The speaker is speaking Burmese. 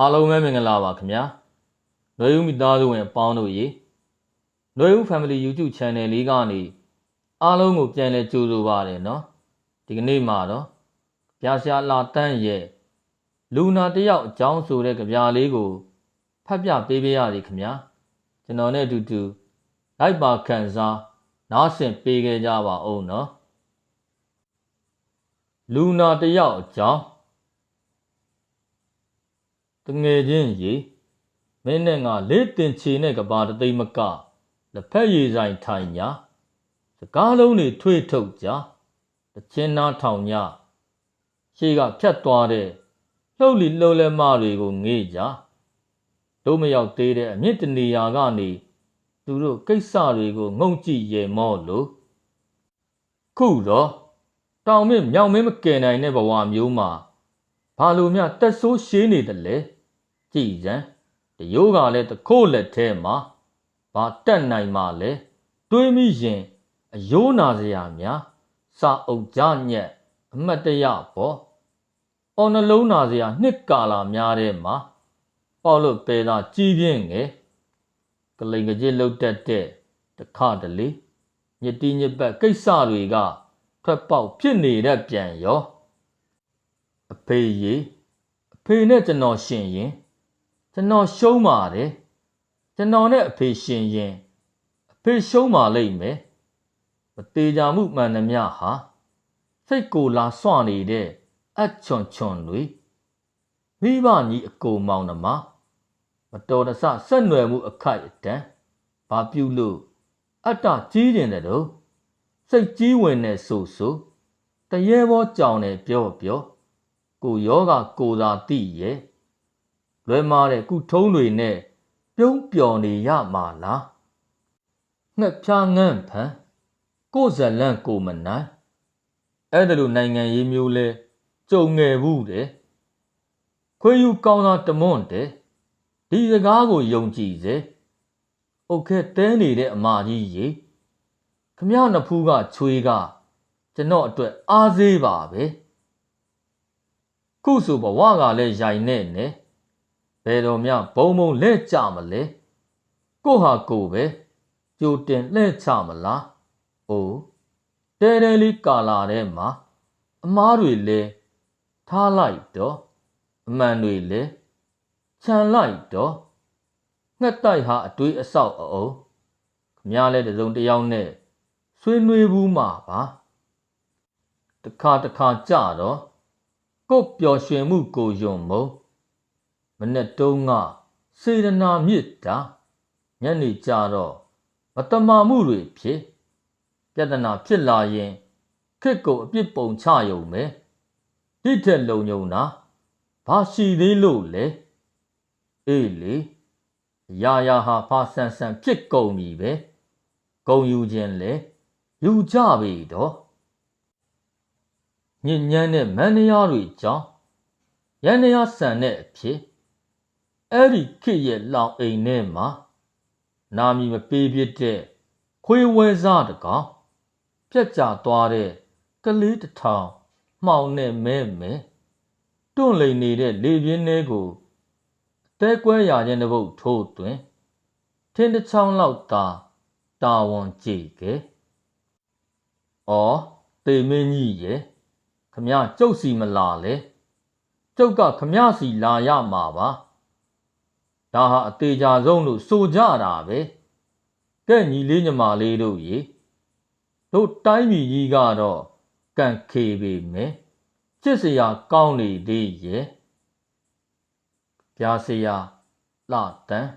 အားလုံးပဲမင်္ဂလာပါခင်ဗျာ။နှွေဦးမိသားစုဝင်အပေါင်းတို့ရေနှွေဦး Family YouTube Channel လေးကနေအားလုံးကိုပြန်လည်ကြိုဆိုပါရနော်။ဒီကနေ့မှာတော့ပြာရှာလာတန်းရဲ့လူနာတစ်ယောက်အကြောင်းဆိုတဲ့ကြပြလေးကိုဖတ်ပြပေးပေးရစီခင်ဗျာ။ကျွန်တော်နဲ့အတူတူလိုက်ပါခံစားနားဆင်ပေးခဲ့ကြပါဦးနော်။လူနာတစ်ယောက်အကြောင်း တငယ်ချင်းရေမင်းနဲ့ငါလေးတင်ချေနဲ့ကဘာတသိမ့်မကလက်ဖက်ရည်ဆိုင်ထိုင်ညာစကားလုံးတွေထွေးထုတ်ကြတချင်းနာထောင်ညရှေ့ကဖြတ်သွားတဲ့လှုပ်လီလှုပ်လဲမတွေကိုငေးကြတို့မရောက်သေးတဲ့အမြင့်တနေရာကနေသူတို့ကိစ္စတွေကိုငုံကြည့်ရေမောလို့ခုတော့တောင်မင်းမြောင်မင်းမကယ်နိုင်တဲ့ဘဝမျိုးမှာဘာလို့မြတက်ဆိုးရှင်းနေတယ်လဲ ကြည်စံတရိုးကလည်းတခိုးလက်ထဲမှာဘာတက်နိုင်မှလဲတွေးမိရင်အယိုးနာစရာများစာအုပ်ကြညက်အမတ်တရပေါ့အော်နှလုံးနာစရာနှစ်ကာလာများတဲ့မှာပေါ့လို့ပေတာကြီးပြင်းငယ်ကလိန်ကကြစ်လုတ်တက်တဲ့တခတလေညတိညပတ်ကိစ္စတွေကထွက်ပေါက်ဖြစ်နေတဲ့ပြန်ရောအဖေရေအဖေနဲ့ကျွန်တော်ရှင်ရင် ကျွန်တော်ရှုံးပါတယ်ကျွန်တော်နဲ့အဖေရှင်ရင်အဖေရှုံးပါလိမ့်မယ်မသေးကြမှုမှန်သမျှဟာစိတ်ကိုလာစွနေတဲ့အချွန်ချွန်တွေမိဘကြီးအကိုမောင်နှမမတော်တဆဆက်နွယ်မှုအခိုက်အတန့်ဘာပြုလို့အတ္တကြီးကျင်တယ်တော့စိတ်ကြီးဝင်နေဆိုဆိုတရေဘောကြောင်နေပြောပြောကိုယောဂကိုသာတိရဲ့ လွယ်မာတဲ့ကုထုံးတွေနဲ့ပြုံးပျော်နေရမှာလားငှက်ဖြားငန့်ဖန်ကိုဇလန့်ကိုမနိုင်အဲ့ဒါလိုနိုင်ငံရေးမျိုးလဲကြုံငယ်ဘူးတဲ့ခွေးယူကောင်းတာတမွန့်တဲ့ဒီစကားကိုယုံကြည်စေအုတ်ခဲတဲနေတဲ့အမကြီးရေခမရနဖူးကချွေးကကျွန်တော်အတွက်အားသေးပါပဲခုဆိုဘဝကလည်းရိုင်နေနေ ဘယ်တော်များဘုံဘုံလဲ့ကြမလဲကိုဟာကိုပဲကြိုတင်လှဲ့ချမလားအိုးတဲတဲလေးကာလာထဲမှာအမားတွေလဲထားလိုက်တော့အမှန်တွေလဲခြံလိုက်တော့ငှက်တိုက်ဟာအတွေးအဆောက်အအုံခမည်းလဲတစုံတစ်ယောက်နဲ့ဆွေးနွေးဘူးမှာပါတခါတခါကြတော့ကို့ပျော်ရွှင်မှုကိုယုံမုံ မနဲ့တုံးကစေရနာမြစ်တာညနေကြတော့မတမာမှုတွေဖြစ်ပြဿနာဖြစ်လာရင်ခစ်ကိုအပြစ်ပုံချယုံမယ်တိထက်လုံညုံတာဘာရှိသေးလို့လဲအေးလေရာရာဟာဖာဆန်ဆန်ဖြစ်ကုန်ပြီပဲဂုံယူခြင်းလေယူကြပြီတော့ညဉ့်ညမ်းတဲ့မန်နရာတွေကြောင့်ရန်နရာဆန်တဲ့အဖြစ် အဲ့ဒီခေတ်ရဲ့လောင်အိမ်ထဲမှာနာမည်မပေးဖြစ်တဲ့ခွေးဝဲစားတကောင်ပြက်ကြသွားတဲ့ကလေးတစ်ထောင်မှောင်နဲ့မဲမဲတွန့်လိန်နေတဲ့လေပြင်းထဲကိုအသေးကွဲရခြင်းတစ်ပုတ်ထိုးသွင်းထင်းတစ်ချောင်းလောက်သာတာဝန်ကြည့်ကဲ။အော်တေမင်းကြီးရဲ့ခမရကျုပ်စီမလာလေကျုပ်ကခမရစီလာရမှာပါ ဒါဟာအသေးကြဆုံးလို့ဆိုကြတာပဲကဲညီလေးညီမလေးတို့ရေတို့တိုင်းပြည်ကြီးကတော့ကန့်ခေပေမယ်ချစ်စရာကောင်းနေသေးရဲ့ပြားစရာလှတန်း